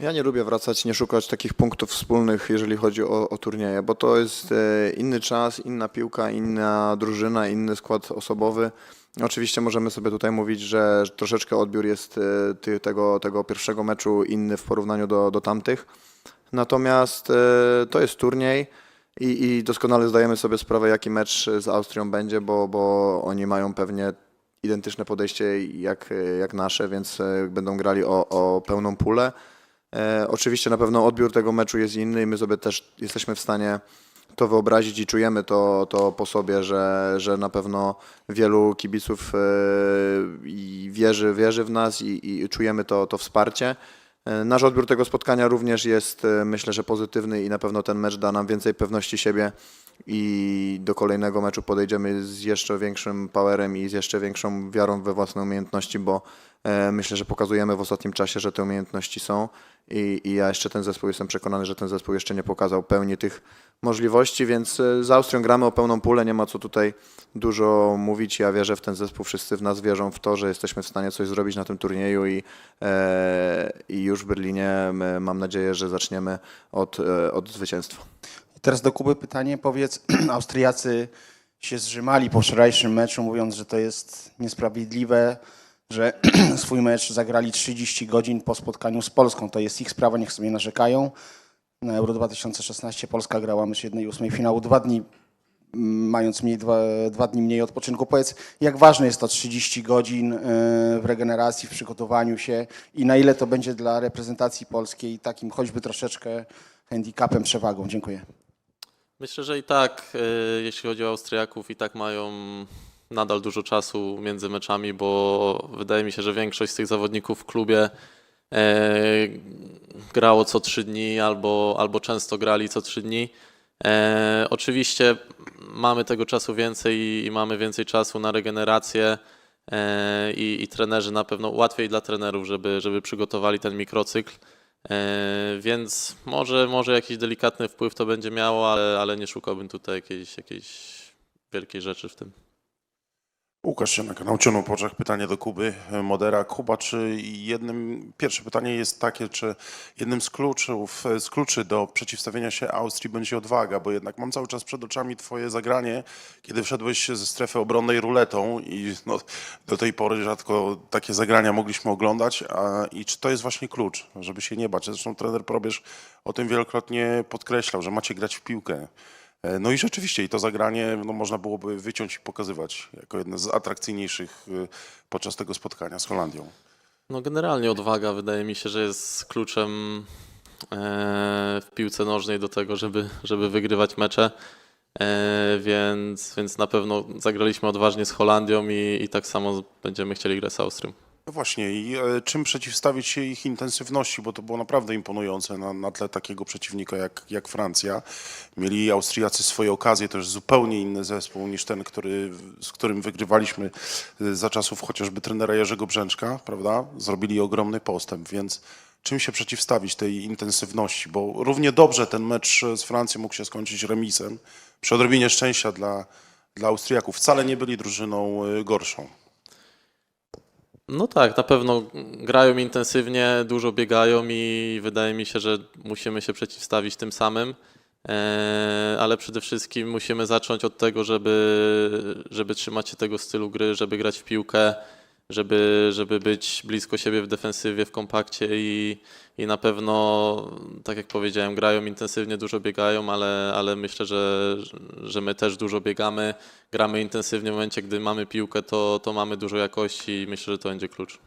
Ja nie lubię wracać, nie szukać takich punktów wspólnych, jeżeli chodzi o, o turnieje, bo to jest e, inny czas, inna piłka, inna drużyna, inny skład osobowy. Oczywiście możemy sobie tutaj mówić, że troszeczkę odbiór jest e, tego, tego pierwszego meczu inny w porównaniu do, do tamtych. Natomiast e, to jest turniej i, i doskonale zdajemy sobie sprawę, jaki mecz z Austrią będzie, bo, bo oni mają pewnie identyczne podejście jak, jak nasze, więc będą grali o, o pełną pulę. E, oczywiście na pewno odbiór tego meczu jest inny i my sobie też jesteśmy w stanie to wyobrazić i czujemy to, to po sobie, że, że na pewno wielu kibiców e, wierzy, wierzy w nas i, i czujemy to, to wsparcie. E, Nasz odbiór tego spotkania również jest e, myślę, że pozytywny i na pewno ten mecz da nam więcej pewności siebie i do kolejnego meczu podejdziemy z jeszcze większym powerem i z jeszcze większą wiarą we własne umiejętności, bo e, myślę, że pokazujemy w ostatnim czasie, że te umiejętności są i, i ja jeszcze ten zespół jestem przekonany, że ten zespół jeszcze nie pokazał pełni tych możliwości, więc e, z Austrią gramy o pełną pulę, nie ma co tutaj dużo mówić. Ja wierzę w ten zespół, wszyscy w nas wierzą w to, że jesteśmy w stanie coś zrobić na tym turnieju i, e, i już w Berlinie mam nadzieję, że zaczniemy od, od zwycięstwa. Teraz do Kuby pytanie. Powiedz, Austriacy się zrzymali po wczorajszym meczu, mówiąc, że to jest niesprawiedliwe, że swój mecz zagrali 30 godzin po spotkaniu z Polską. To jest ich sprawa, niech sobie narzekają. Na Euro 2016 Polska grała mecz 1-8 finału dwa dni, mm, mając mniej, dwa, dwa dni mniej odpoczynku. Powiedz, jak ważne jest to 30 godzin e, w regeneracji, w przygotowaniu się i na ile to będzie dla reprezentacji polskiej takim choćby troszeczkę handicapem, przewagą? Dziękuję. Myślę, że i tak, e, jeśli chodzi o Austriaków, i tak mają nadal dużo czasu między meczami, bo wydaje mi się, że większość z tych zawodników w klubie e, grało co trzy dni albo, albo często grali co trzy dni. E, Oczywiście mamy tego czasu więcej i, mamy więcej czasu na regenerację i, i trenerzy na pewno łatwiej dla trenerów, żeby, żeby przygotowali ten mikrocykl. E, Więc może, może jakiś delikatny wpływ to będzie miało, ale, ale nie szukałbym tutaj jakiejś, jakiejś wielkiej rzeczy w tym. Łukasz się na kanał Cionu po oczach. Pytanie do Kuby e, Modera. Kuba, czy jednym, pierwsze pytanie jest takie, czy jednym z kluczów, z kluczy do przeciwstawienia się Austrii będzie odwaga, bo jednak mam cały czas przed oczami twoje zagranie, kiedy wszedłeś ze strefy obronnej ruletą i no, do tej pory rzadko takie zagrania mogliśmy oglądać. A, I czy to jest właśnie klucz, żeby się nie bać? Zresztą trener Probierz o tym wielokrotnie podkreślał, że macie grać w piłkę. E, No i rzeczywiście, i to zagranie no, można byłoby wyciąć i pokazywać jako jedne z atrakcyjniejszych y, podczas tego spotkania z Holandią. No generalnie odwaga wydaje mi się, że jest kluczem e, w piłce nożnej do tego, żeby, żeby wygrywać mecze. E, Więc, więc na pewno zagraliśmy odważnie z Holandią i, i tak samo będziemy chcieli grać z Austrią. No właśnie, i e, czym przeciwstawić się ich intensywności, bo to było naprawdę imponujące na, na tle takiego przeciwnika jak, jak Francja. Mieli Austriacy swoje okazje, też zupełnie inny zespół niż ten, który, z którym wygrywaliśmy y, za czasów chociażby trenera Jerzego Brzęczka, prawda? Zrobili ogromny postęp, więc czym się przeciwstawić tej intensywności, bo równie dobrze ten mecz z Francją mógł się skończyć remisem, przy odrobinie szczęścia dla, dla Austriaków. Wcale nie byli drużyną y, gorszą. No tak, na pewno grają intensywnie, dużo biegają i wydaje mi się, że musimy się przeciwstawić tym samym. E, Ale przede wszystkim musimy zacząć od tego, żeby, żeby trzymać się tego stylu gry, żeby grać w piłkę, żeby, żeby być blisko siebie w defensywie, w kompakcie i, i na pewno, tak jak powiedziałem, grają intensywnie, dużo biegają, ale, ale myślę, że, że my też dużo biegamy, gramy intensywnie w momencie, gdy mamy piłkę, to, to mamy dużo jakości i myślę, że to będzie klucz.